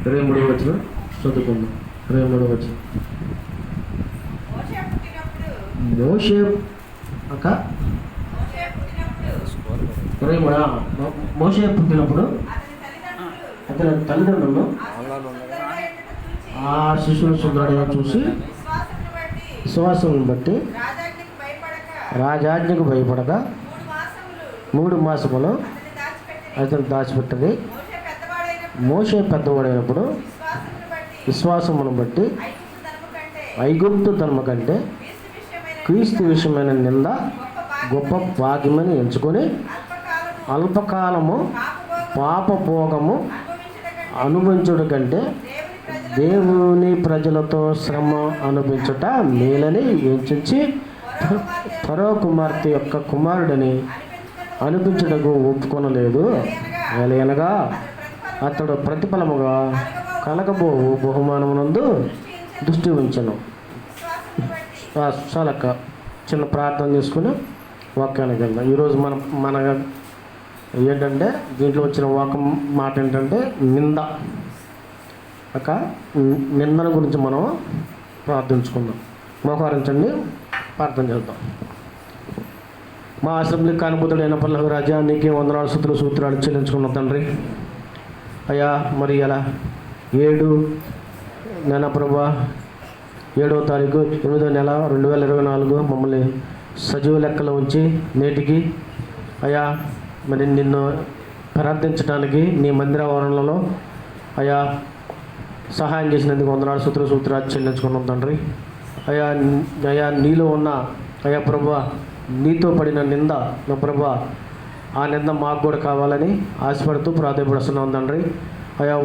ఇరవై మూడు వచ్చిన చదువుకుందాం. ఇరవై మూడు వచ్చిన మోషే అక్క? ఇరవై మూడా మోషే పుట్టినప్పుడు అతని తల్లిదండ్రులు ఆ శిశువు సుందరుడుగా చూసి విశ్వాసం బట్టి రాజాజ్ఞకి భయపడక మూడు మాసములు అతను దాచిపెట్టది మోషే పెద్దవాడైనప్పుడు విశ్వాసమును బట్టి ఐగుప్తు కంటే ధర్మ కంటే క్రీస్తు విషయమైన నింద గొప్ప భాగ్యమని ఎంచుకొని అల్పకాలము పాపభోగము పాపభోగము కంటే దేవుని ప్రజలతో శ్రమ అనుభవించుట మేలని ఎంచి పరో కుమార్తె యొక్క కుమారుడిని అనిపించుటకు ఒప్పుకొనలేదు. ఎలయనగా అతడు ప్రతిఫలముగా కలగబోవు బహుమానమునందు దృష్టి ఉంచను. చాలక చాలక్క చిన్న ప్రార్థన చేసుకుని వాక్యానికి వెళ్దాం ఈరోజు మన మన ఏంటంటే దీంట్లో వచ్చిన వాక్యం మాట ఏంటంటే నింద. అక్క నిందన గురించి మనం ప్రార్థించుకుందాం. మోహరించండి ప్రార్థన చేద్దాం. మా అసెంబ్లీ కానుభూతుడైన పల్లవి రాజా నీకే వందనాలు సూత్రులు సూత్రాలు చెల్లించుకున్నాం తండ్రి. అయ్యా మరి ఎలా ఏడు నెల ప్రభా ఏడవ తారీఖు ఎనిమిదో నెల రెండు వేల ఇరవై నాలుగు మమ్మల్ని సజీవ లెక్కలో ఉంచి నేటికి అయా మరి నిన్ను ప్రార్థించడానికి నీ మందిర ఆవరణలో అయా సహాయం చేసినందుకు వందనాడు సూత్ర సూత్రాలు చెల్లించుకున్నాం తండ్రి. అయా అయా నీలో ఉన్న అయా ప్రభా నీతో పడిన నింద నా ప్రభా ఆ నింద మాకు కూడా కావాలని ఆశపడుతూ ప్రాధాన్యపడుస్తున్నాం తండ్రి. అయా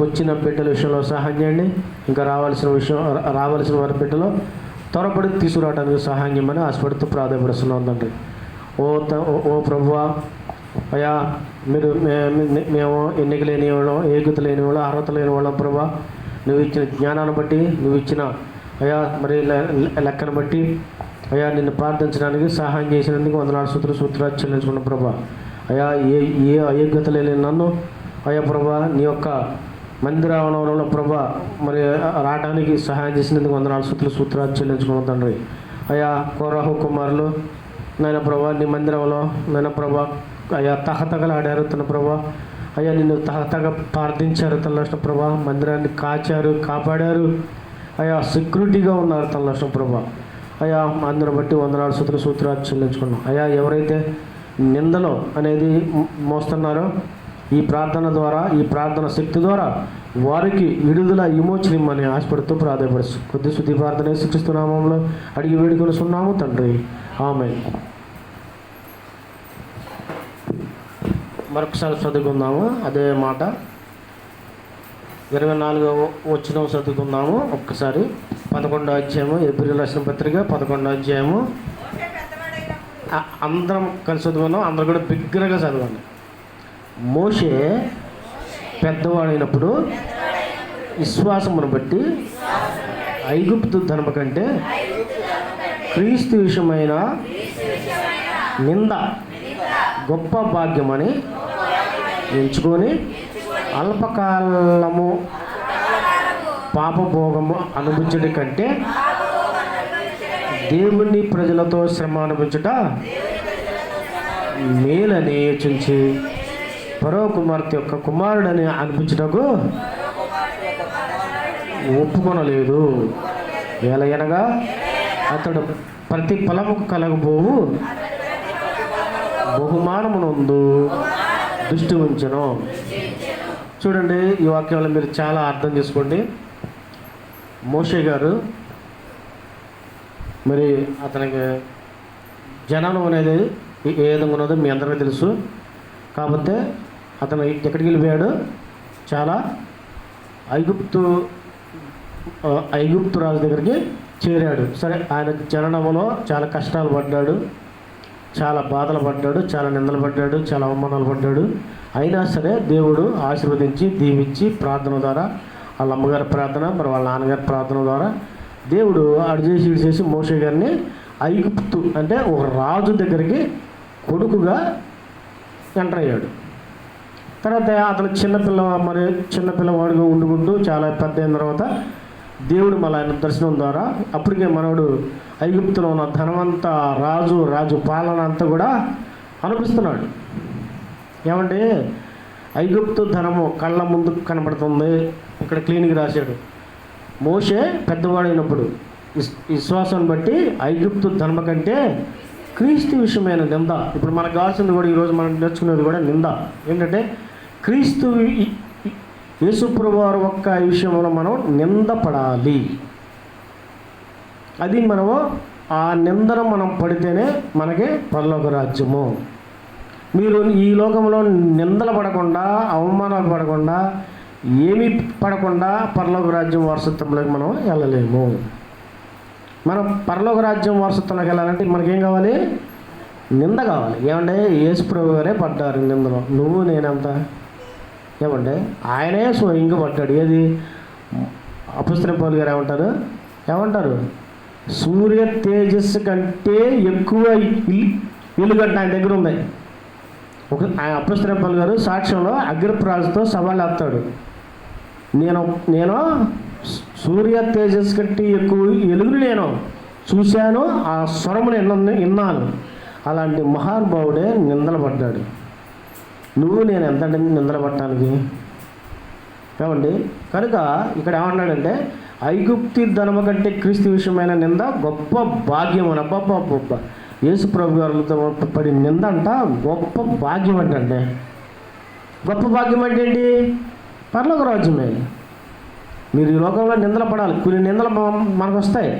వచ్చిన బిడ్డల విషయంలో సహాయం చేయండి. ఇంకా రావాల్సిన విషయం రావాల్సిన వారి బిడ్డలో త్వరపడి తీసుకురావడానికి సహాయం చేయమని ఆశపడుతూ ప్రాధాన్యపడుస్తున్నాం తండ్రి. ఓ త- ఓ- ఓ ప్రభువా అయా మీరు మేము ఎన్నిక లేని వాళ్ళం ఏగుత లేని వాళ్ళం అర్హత లేని వాళ్ళం ప్రభా నువ్వు ఇచ్చిన జ్ఞానాన్ని బట్టి నువ్వు ఇచ్చిన అయ్యా మరి లె- లెక్కను బట్టి అయ్యా నిన్ను ప్రార్థించడానికి సహాయం చేసినందుకు వందనాడు సూత్ర సూత్రాలు చెల్లించుకున్న ప్రభా. అయా ఏ ఏ అయోగ్యత లేని నన్ను అయ్యా ప్రభా నీ యొక్క మందిరావరణంలో ప్రభా మరి రావడానికి సహాయం చేసినందుకు వందనాడు సూత్ర సూత్రాలు చెల్లించుకున్న తండ్రి. అయ్యా కోరాహు కుమారులు నాయన ప్రభా నీ మందిరంలో నాయన ప్రభా అయ్యా తహతగలాడారు తన ప్రభా. అయ్యా నిన్ను తహతగ ప్రార్థించారు తన లక్ష్మ ప్రభా. మందిరాన్ని కాచారు కాపాడారు. అయ్యా సెక్యూరిటీగా ఉన్నారు తన లక్ష్మ ప్రభా. అయ్యా అందరూ బట్టి వందనాలు సూత్ర సూత్రాలు చెల్లించుకున్నాం. అయ్యా ఎవరైతే నిందలు అనేది మోస్తున్నారో ఈ ప్రార్థన ద్వారా ఈ ప్రార్థన శక్తి ద్వారా వారికి విడుదల విమోచనమని ఆశపడుతూ ప్రాధాయపడుచు కొద్ది శుద్ధి ప్రార్థన శిక్షిస్తున్నామంలో అడిగి వేడుకొని సున్నాము తండ్రి. ఆమె మరొకసారి చదువుకుందాము అదే మాట ఇరవై నాలుగవ వచ్చిన చదువుకుందాము ఒక్కసారి పదకొండో అధ్యాయము ఏప్రిల్ రాసిన పత్రిక పదకొండో అధ్యాయము. అందరం కలిసి చదువుకుందాం అందరూ కూడా బిగ్గరగా చదవండి. మోషే పెద్దవాడైనప్పుడు విశ్వాసమును బట్టి ఐగుప్తు ధర్మ కంటే క్రీస్తు విషయమైన నింద గొప్ప భాగ్యమని ఎంచుకొని అల్పకాలము పాపభోగము అనుభవించడం కంటే దేవుని ప్రజలతో శ్రమ అనుభవించుట మేలని యోచించి పరో కుమార్తె యొక్క కుమారుడని అనిపించుటకు ఒప్పుకొనలేదు. ఎలయనగా అతడు ప్రతి ఫలము కలగబోవు బహుమానమునందు దృష్టి ఉంచను. చూడండి ఈ వాక్యాలు మీరు చాలా అర్థం చేసుకోండి. మోషే గారు మరి అతనికి జననం అనేది ఏ- విధంగా ఉన్నదో మీ అందరికీ తెలుసు. కాకపోతే అతను ఎక్కడికి వెళ్ళిపోయాడు? చాలా ఐగుప్తు ఐగుప్తు రాజు దగ్గరికి చేరాడు. సరే ఆయన జననంలో చాలా కష్టాలు పడ్డాడు. చాలా బాధలు పడ్డాడు చాలా నిందలు పడ్డాడు చాలా అవమానాలు పడ్డాడు. అయినా సరే దేవుడు ఆశీర్వదించి దీవించి ప్రార్థన ద్వారా వాళ్ళ అమ్మగారి ప్రార్థన మరి వాళ్ళ నాన్నగారి ప్రార్థన ద్వారా దేవుడు అడు చేసి ఇడు చేసి మోషే గారిని ఐగుప్తు అంటే ఒక రాజు దగ్గరికి కొడుకుగా ఎంటర్ అయ్యాడు. తర్వాత అతను చిన్నపిల్ల మరి చిన్నపిల్లవాడుగా ఉండుకుంటూ చాలా పెద్ద అయిన తర్వాత దేవుడు మళ్ళీ ఆయన దర్శనం ద్వారా అప్పటికే మనవడు ఐగుప్తులో ఉన్న ధనవంత రాజు రాజు పాలన అంతా కూడా అనిపిస్తున్నాడు. ఏమంటే ఐగుప్తు ధనము కళ్ళ ముందు కనబడుతుంది. ఇక్కడ క్లీన్గా రాశాడు. మోషే పెద్దవాడైనప్పుడు విస్- విశ్వాసాన్ని బట్టి ఐగుప్తు ధర్మ కంటే క్రీస్తు విషయమైన నింద. ఇప్పుడు మనకు కావాల్సింది కూడా ఈరోజు మనం నేర్చుకునేది కూడా నింద. ఏంటంటే క్రీస్తు యేసుప్రభు వారు ఒక్క విషయంలో మనం నిందపడాలి. అది మనము ఆ నిందను మనం పడితేనే మనకి పరలోక రాజ్యము. మీరు ఈ లోకంలో నిందలు పడకుండా అవమానాలు పడకుండా ఏమీ పడకుండా పరలోక రాజ్యం వారసత్వంలోకి మనం వెళ్ళలేము. మనం పరలోక రాజ్యం వారసత్వంలోకి వెళ్ళాలంటే మనకేం కావాలి? నింద కావాలి. ఏమంటే యేసుప్రభు గారే పడ్డారు నిందలో. నువ్వు నేనంత? ఏమంటే ఆయనే స్వయంగా పట్టాడు. ఏది? అపుస్త్ర గారు ఏమంటారు? ఏమంటారు? సూర్య తేజస్సు కంటే ఎక్కువ వెలుగంట ఆయన దగ్గర ఉన్నాయి. ఒక ఆయన అపుస్త్ర గారు సాక్ష్యంలో అగ్రప్రాజుతో సవాళ్ళు వేస్తాడు నేను నేను సూర్య తేజస్సు కంటే ఎక్కువ వెలుగుని నేను చూశాను ఆ స్వరమును విన్న విన్నాను. అలాంటి మహానుభావుడే నిందలపడ్డాడు నువ్వు నేను ఎంత నిందలు పట్టడానికి? ఏమండి? కనుక ఇక్కడ ఏమన్నాడంటే ఐగుప్తి ధనము కంటే క్రీస్తు విషయమైన నింద గొప్ప భాగ్యం అని. అబ్బబ్బా గొప్ప యేసు ప్రభు గారితో పడి నింద అంట గొప్ప భాగ్యం అంటే గొప్ప భాగ్యం అంటే ఏంటి? పర్లోక రాజ్యమే. మీరు ఈ లోకంలో నిందలు పడాలి. కొన్ని నిందలు మనకు వస్తాయి.